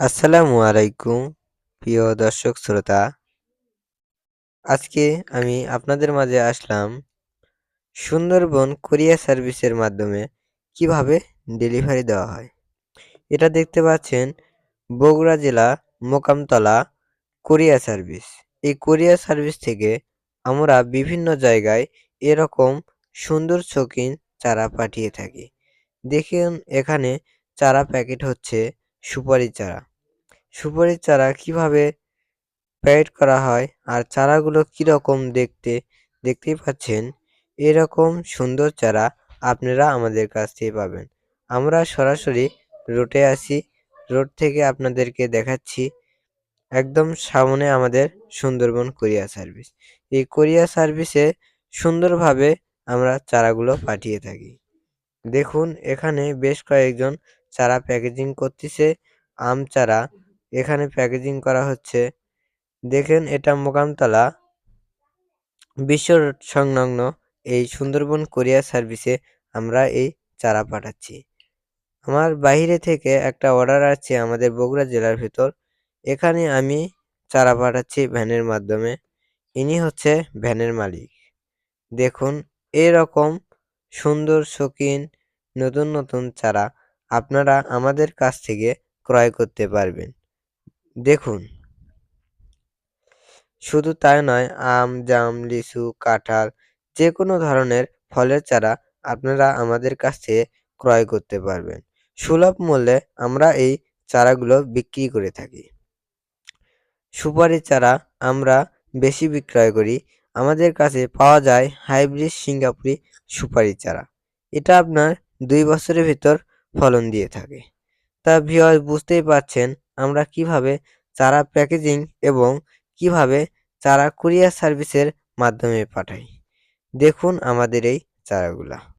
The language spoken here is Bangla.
আসসালামু আলাইকুম, প্রিয় দর্শক শ্রোতা। আজকে আমি আপনাদের মাঝে আসলাম সুন্দরবন কোরিয়া সার্ভিসের মাধ্যমে কীভাবে ডেলিভারি দেওয়া হয়। এটা দেখতে পাচ্ছেন বগুড়া জেলা মোকামতলা কোরিয়া সার্ভিস। এই কোরিয়া সার্ভিস থেকে আমরা বিভিন্ন জায়গায় এরকম সুন্দর শৌখিন চারা পাঠিয়ে থাকি। দেখুন, এখানে চারা প্যাকেট হচ্ছে সুপারি চারা। সুপারির চারা কীভাবে প্যাকেট করা হয় আর চারাগুলো কীরকম দেখতে, দেখতেই পাচ্ছেন, এরকম সুন্দর চারা আপনারা আমাদের কাছ থেকে পাবেন। আমরা সরাসরি রোডে আসি, রোড থেকে আপনাদেরকে দেখাচ্ছি একদম সামনে আমাদের সুন্দরবন কোরিয়া সার্ভিস। এই কোরিয়া সার্ভিসে সুন্দরভাবে আমরা চারাগুলো পাঠিয়ে থাকি। দেখুন, এখানে বেশ কয়েকজন চারা প্যাকেজিং করতেছে, আম চারা। এখানে প্যাকেজিং করা হচ্ছে। দেখেন এটা মোকামতলা বিশ্ব সংলগ্ন এই সুন্দরবন কোরিয়ার সার্ভিসে আমরা এই চারা পাঠাচ্ছি। আমার বাইরে থেকে একটা অর্ডার আছে আমাদের বগুড়া জেলার ভিতর। এখানে আমি চারা পাঠাচ্ছি ভ্যানের মাধ্যমে। ইনি হচ্ছে ভ্যানের মালিক। দেখুন, এরকম সুন্দর, শৌখিন, নতুন নতুন চারা আপনারা আমাদের কাছ থেকে ক্রয় করতে পারবেন। দেখুন। শুধু তাই নয়, আম, জাম, লিচু, কাঁঠাল যে কোনো ধরনের ফলের চারা আপনারা আমাদের কাছ থেকে ক্রয় করতে পারবেন। সুলভ মূল্যে আমরা এই চারাগুলো বিক্রি করে থাকি। সুপারি চারা আমরা বেশি বিক্রয় করি। আমাদের কাছে পাওয়া যায় হাইব্রিড সিঙ্গাপুরি সুপারি চারা। এটা আপনার দুই বছরের ভিতর ফলন দিয়ে থাকে। তা ভিওয়ার বুঝতেই পারছেন আমরা কীভাবে চারা প্যাকেজিং এবং কীভাবে চারা কুরিয়ার সার্ভিসের মাধ্যমে পাঠাই। দেখুন আমাদের এই চারাগুলা।